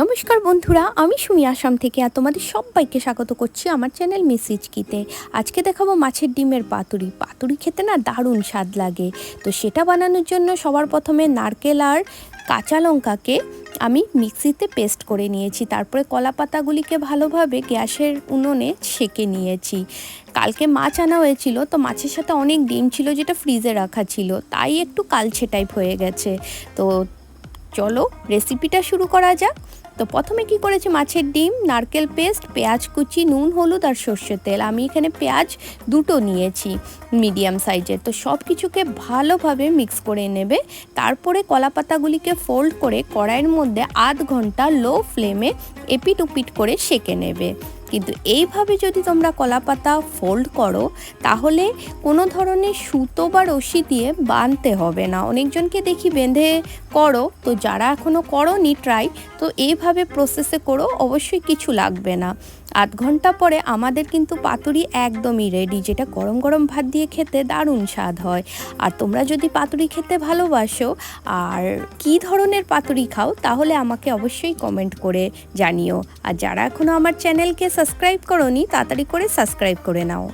নমস্কার বন্ধুরা, আমি সুমি আসাম থেকে আর তোমাদের সবাইকে স্বাগত করছি আমার চ্যানেল মিসিজকিতে আজকে দেখাবো মাছের ডিমের পাতুরি। পাতুরি খেতে না দারুণ স্বাদ লাগে। তো সেটা বানানোর জন্য সবার প্রথমে নারকেল আর কাঁচা লঙ্কাকে আমি মিক্সিতে পেস্ট করে নিয়েছি। তারপরে কলা পাতাগুলিকে ভালোভাবে গ্যাসের উনুনে সেকে নিয়েছি। কালকে মাছ আনা হয়েছিল, তো মাছের সাথে অনেক ডিম ছিল যেটা ফ্রিজে রাখা ছিল। তাই একটু কালছে টাইপ হয়ে গেছে। তো চলো রেসিপিটা শুরু করা যাক। তো প্রথমে কি করেছি? মাছের ডিম, নারকেল পেস্ট, পেঁয়াজ কুচি, নুন, হলুদ আর সর্ষের তেল। আমি এখানে পেঁয়াজ দুটো নিয়েছি মিডিয়াম সাইজের। তো সব কিছুকে ভালোভাবে মিক্স করে নেবে। তারপরে কলা পাতাগুলিকে ফোল্ড করে কড়াইয়ের মধ্যে আধ ঘণ্টা লো ফ্লেমে এপিট উপিট করে সেকে নেবে। কিন্তু এইভাবে যদি তোমরা কলাপাতা ফোল্ড করো, তাহলে কোনো ধরনের সুতো বা রশি দিয়ে বাঁধতে হবে না। অনেকজনকে দেখি বেঁধে করো, তো যারা এখনও করো নি ট্রাই তো এইভাবে প্রসেসে করো, অবশ্যই কিছু লাগবে না। আধ ঘণ্টা পরে আমাদের কিন্তু পাতুরি একদমই রেডি যেটা গরম গরম ভাত দিয়ে খেতে দারুণ স্বাদ হয়। আর তোমরা যদি পাতুরি খেতে ভালোবাসো, আর কি ধরনের পাতুরি খাও, তাহলে আমাকে অবশ্যই কমেন্ট করে জানিও। আর যারা এখনও আমার চ্যানেলকে সাবস্ক্রাইব করোনি, তাড়াতাড়ি করে সাবস্ক্রাইব করে নাও।